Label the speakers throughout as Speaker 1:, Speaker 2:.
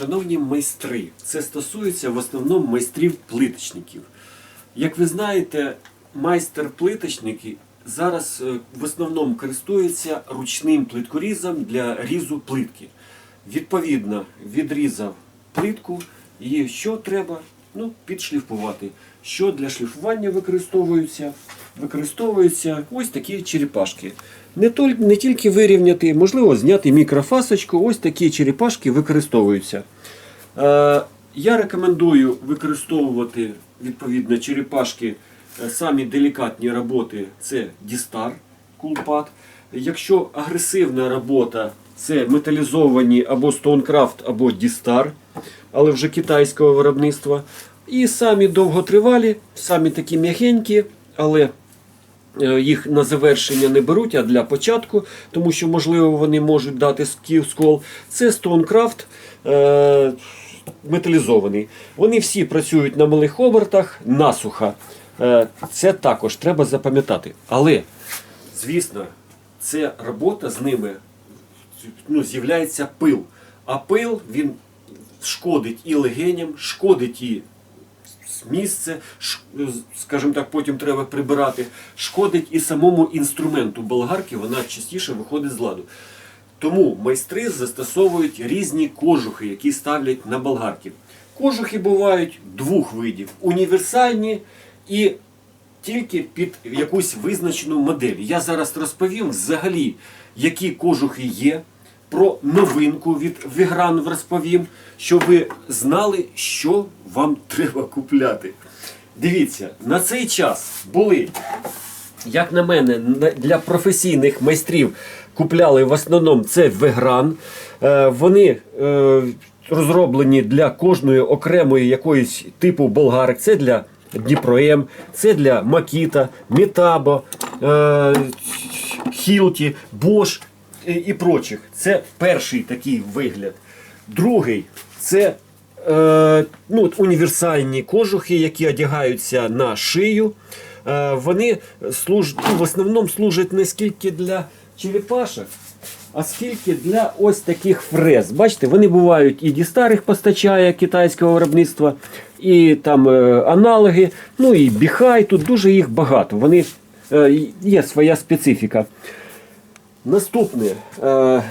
Speaker 1: Шановні майстри, це стосується в основному майстрів-плиточників. Як ви знаєте, майстер-плиточники зараз е, в основному користуються ручним плиткорізом для різу плитки. Відповідно, відрізав плитку і що треба? Ну, підшліфувати. Що для шліфування використовуються? Використовуються ось такі черепашки. Не, не тільки вирівняти, можливо, зняти мікрофасочку, ось такі черепашки використовуються. Е, я рекомендую використовувати відповідно черепашки е, самі делікатні роботи це Дістар Кулпад. Якщо агресивна робота, це металізовані або Stonecraft, або Дістар, але вже китайського виробництва. І самі довготривалі, самі такі м'ягенькі, але їх на завершення не беруть, а для початку, тому що, можливо, вони можуть дати скол. Це Stonecraft е, металізований. Вони всі працюють на малих обертах, насухо. Е, це також треба запам'ятати. Але, звісно, це робота з ними ну, з'являється пил. А пил він шкодить і легеням, шкодить і місце, скажімо так, потім треба прибирати, шкодить і самому інструменту болгарки, вона частіше виходить з ладу. Тому майстри застосовують різні кожухи, які ставлять на болгарки. Кожухи бувають двох видів: універсальні і тільки під якусь визначену модель. Я зараз розповім взагалі, які кожухи є. Про новинку від Вігран розповім, щоб ви знали, що вам треба купляти. Дивіться, на цей час були як на мене, для професійних майстрів купляли в основному це Вегран. Е, Вони е, розроблені для кожної окремої якоїсь типу болгарок. Це для Дніпром, це для Макіта, Метабо, е, Хілті, Бош і, прочих. Це перший такий вигляд. Другий це е, ну, універсальні кожухи, які одягаються на шию. Е, вони служ... ну, в основному служать не скільки для черепашок, а скільки для ось таких фрез. Бачите, вони бувають і Дістар їх постачає китайського виробництва, і там е, аналоги, ну і біхай, тут дуже їх багато. Вони е, є своя специфіка. Наступне. Е,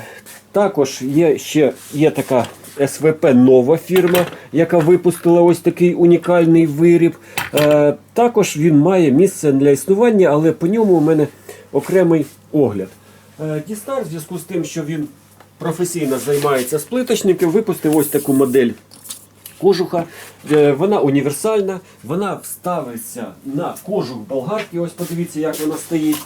Speaker 1: також є ще є така СВП нова фірма, яка випустила ось такий унікальний виріб. Е, також він має місце для існування, але по ньому у мене окремий огляд. Е, Дістар, в зв'язку з тим, що він професійно займається з плиточників, випустив ось таку модель кожуха. Е, Вона універсальна, вона вставиться на кожух болгарки. Ось подивіться, як вона стоїть.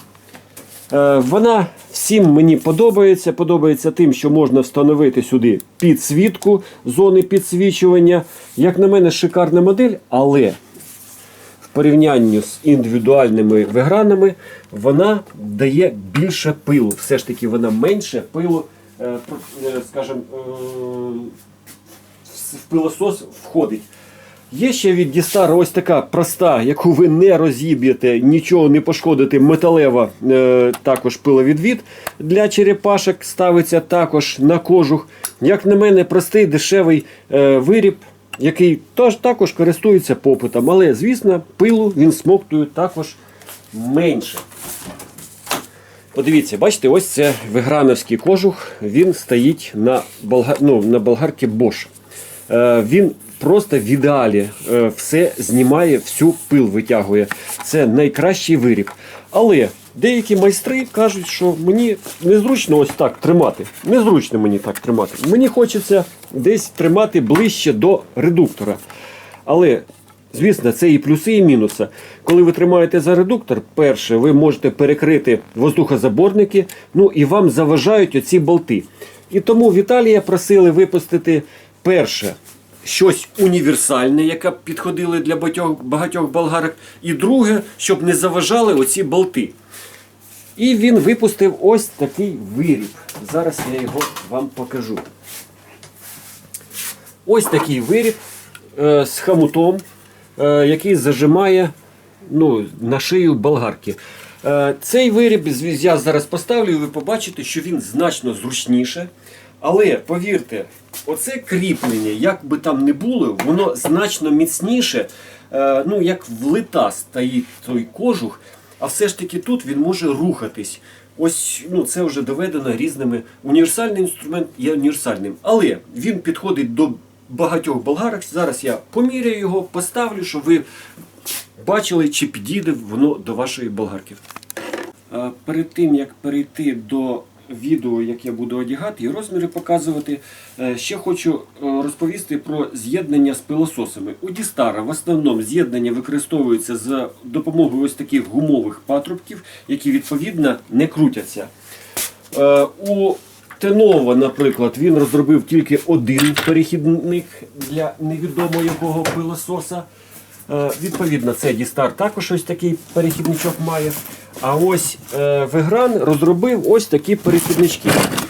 Speaker 1: Е, Вона всім мені подобається. Подобається тим, що можна встановити сюди підсвітку, зони підсвічування. Як на мене, шикарна модель, але в порівнянні з індивідуальними вигранами вона дає більше пилу. Все ж таки, вона менше пилу, е, е, скажімо, в пилосос входить. Є ще від Дістара ось така проста, яку ви не розіб'єте, нічого не пошкодите. Металева е, також пиловідвід для черепашок ставиться також на кожух. Як на мене, простий дешевий е, виріб, який тож, також користується попитом. Але, звісно, пилу він смоктує також менше. Подивіться, бачите, ось це виграновський кожух. Він стоїть на, болга... ну, на болгарці Bosch. Е, він просто в ідеалі е, все знімає, всю пил витягує. Це найкращий виріб. Але деякі майстри кажуть, що мені незручно ось так тримати. Незручно мені так тримати. Мені хочеться десь тримати ближче до редуктора. Але Звісно, це і плюси, і мінуси. Коли ви тримаєте за редуктор, перше, ви можете перекрити воздухозаборники, ну і вам заважають оці болти. І тому Віталія просили випустити перше щось універсальне, яке б підходило для багатьох, багатьох болгарок, і друге, щоб не заважали оці болти. І він випустив ось такий виріб. Зараз я його вам покажу. Ось такий виріб е, з хамутом, е, який зажимає ну, на шию болгарки. Е, цей виріб я зараз поставлю, і ви побачите, що він значно зручніше. Але повірте, оце кріплення, як би там не було, воно значно міцніше, е, ну як влита стоїть той кожух, а все ж таки тут він може рухатись. Ось ну, це вже доведено різними. Універсальний інструмент є універсальним. Але він підходить до багатьох болгарок. Зараз я поміряю його, поставлю, щоб ви бачили, чи підійде воно до вашої болгарки. Е, Перед тим як перейти до відео, як я буду одягати і розміри показувати, е, ще хочу е, розповісти про з'єднання з пилососами. У Дістара в основному з'єднання використовується за допомогою ось таких гумових патрубків, які відповідно не крутяться. Е, У Тенова, наприклад, він розробив тільки один перехідник для невідомо якого пилососа. Е, Відповідно, це Дістар також ось такий перехідничок має. А ось е, Вегран розробив ось такі перехіднички.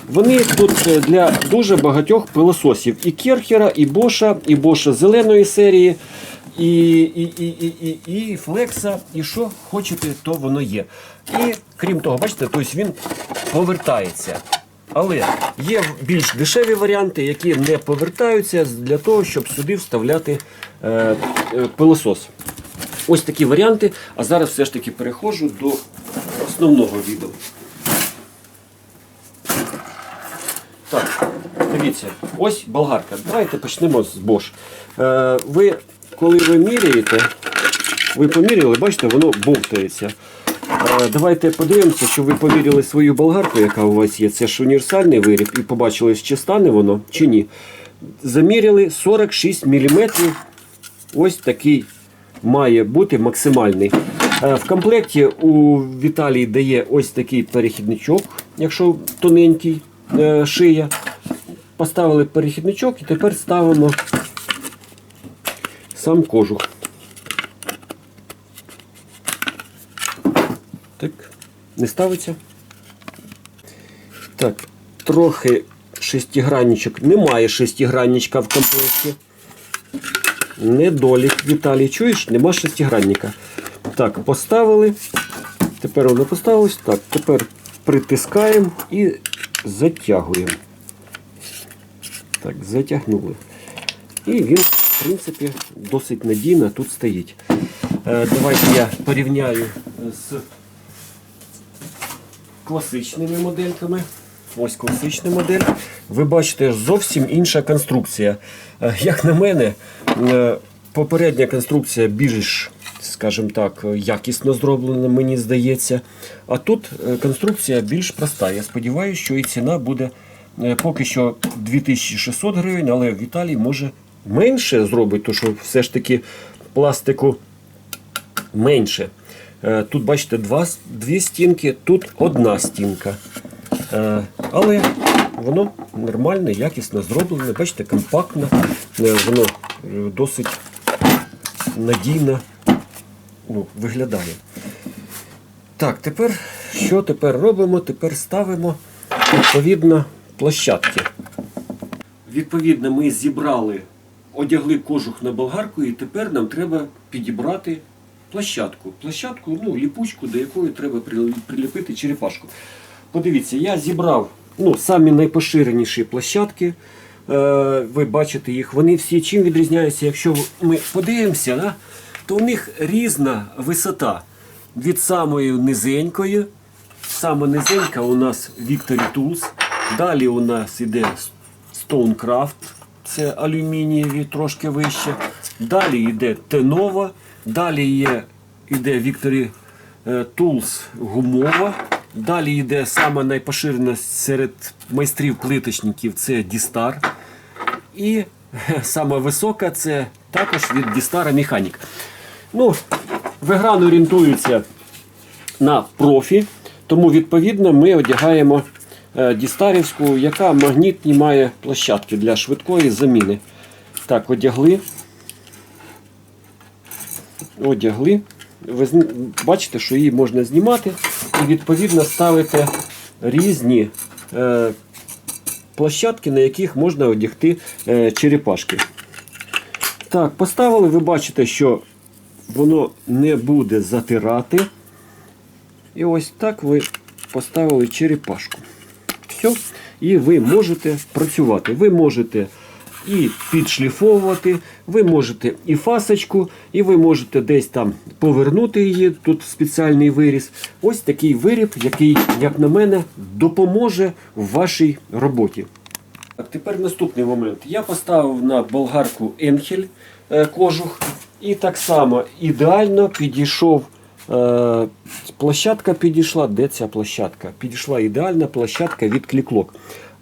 Speaker 1: Вони тут е, для дуже багатьох пилососів. І Керхера, і Боша, і Боша зеленої серії, і, і, і, і, і, і Флекса, і що хочете, то воно є. І крім того, бачите, тобто він повертається. Але є більш дешеві варіанти, які не повертаються для того, щоб сюди вставляти е, пилосос. Ось такі варіанти. А зараз все ж таки переходжу до основного відео. Так, дивіться, ось болгарка. Давайте почнемо з Bosch. Е, ви, коли ви міряєте, ви поміряли, бачите, воно бовтається. Е, Давайте подивимося, що ви поміряли свою болгарку, яка у вас є. Це ж універсальний виріб, і побачили, чи стане воно, чи ні. Заміряли 46 мм. Ось такий має бути максимальний. Е, В комплекті у Віталії дає ось такий перехідничок, якщо тоненький е, шия. Поставили перехідничок і тепер ставимо сам кожух. Так, не ставиться. Так, трохи шестигранничок. Немає шестигранничка в комплекті. Недолік, Віталій, чуєш? Нема шестигранника. Так, поставили. Тепер воно поставилось. Так, тепер притискаємо і затягуємо. Так, затягнули. І він, в принципі, досить надійно тут стоїть. Е, давайте я порівняю з класичними модельками. Ось класична модель. Ви бачите, зовсім інша конструкція. Е, Як на мене, е, попередня конструкція більш, скажімо так, якісно зроблена, мені здається. А тут е, конструкція більш проста. Я сподіваюся, що і ціна буде поки що 2600 гривень, але в Італії може менше зробить, тому що все ж таки пластику менше. Е, Тут, бачите, два, дві стінки, тут одна стінка. Е, Але воно нормальне, якісно зроблене, бачите, компактне, воно е, досить надійно ну, виглядає. Так, тепер що тепер робимо? Тепер ставимо відповідно площадки. Відповідно, ми зібрали, одягли кожух на болгарку, і тепер нам треба підібрати площадку. Площадку, ну, ліпучку, до якої треба приліпити черепашку. Подивіться, я зібрав ну, самі найпоширеніші площадки. Е, ви бачите їх, вони всі чим відрізняються, якщо ми подивимося, да, то у них різна висота від самої низенької. Саме низенька у нас Victory Tools. Далі у нас іде Stonecraft, це алюмінієві трошки вище. Далі йде Tenova, далі є, йде Victory е, Tools гумова. Далі йде саме найпоширена серед майстрів плиточників це Distar. І е, сама висока це також від Distar Mechanic. Ну, Вегран орієнтується на профі, тому відповідно ми одягаємо е, дістарівську, яка магнітні має площадки для швидкої заміни. Так, одягли. Одягли. Ви бачите, що її можна знімати і відповідно ставити різні е, площадки, на яких можна одягти е, черепашки. Так, поставили, ви бачите, що воно не буде затирати. І ось так ви поставили черепашку. Все. і ви можете працювати. Ви можете і підшліфовувати, ви можете і фасочку, і ви можете десь там повернути її. Тут спеціальний виріз. Ось такий виріб, який, як на мене, допоможе в вашій роботі. Так, тепер наступний момент. Я поставив на болгарку Енхель е, кожух, і так само ідеально підійшов. е, Площадка підійшла. Де ця площадка? Підійшла ідеальна площадка від кліклок.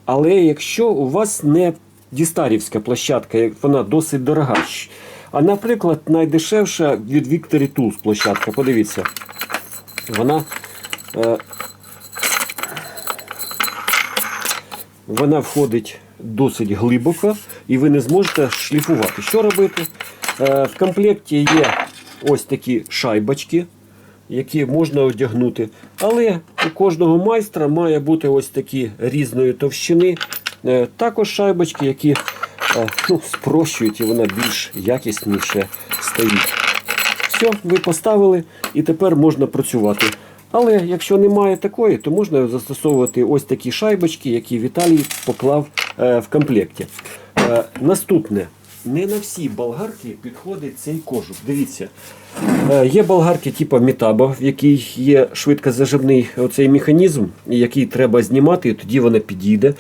Speaker 1: Але якщо у вас не дістарівська площадка, вона досить дорога. А, наприклад, найдешевша від Victory Tools площадка, подивіться, вона е, вона входить досить глибоко і ви не зможете шліфувати. Що робити? Е, В комплекті є ось такі шайбочки, які можна одягнути. Але у кожного майстра має бути ось такі різної товщини. Е, Також шайбочки, які е, ну, спрощують і вона більш якісніше стоїть. Все, ви поставили і тепер можна працювати. Але якщо немає такої, то можна застосовувати ось такі шайбочки, які Віталій поклав е, в комплекті. Наступне. Не на всі болгарки підходить цей кожух. Дивіться, е, є болгарки типу Мітаба, в якій є швидкозаживний оцей механізм, який треба знімати, і тоді вона підійде.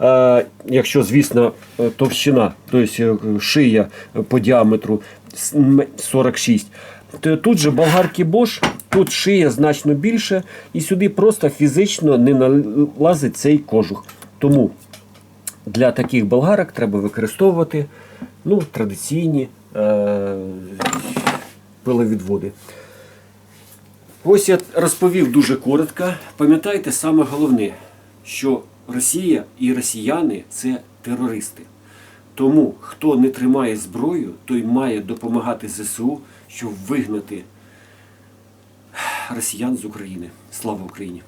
Speaker 1: Е, якщо, звісно, е, товщина, тобто шия по діаметру 46. То тут же болгарки Bosch, тут шия значно більше, і сюди просто фізично не налазить цей кожух. Тому для таких болгарок треба використовувати ну, традиційні е- пиловідводи. Ось я розповів дуже коротко. Пам'ятайте саме головне, що Росія і росіяни це терористи. Тому хто не тримає зброю, той має допомагати ЗСУ, щоб вигнати росіян з України. Слава Україні!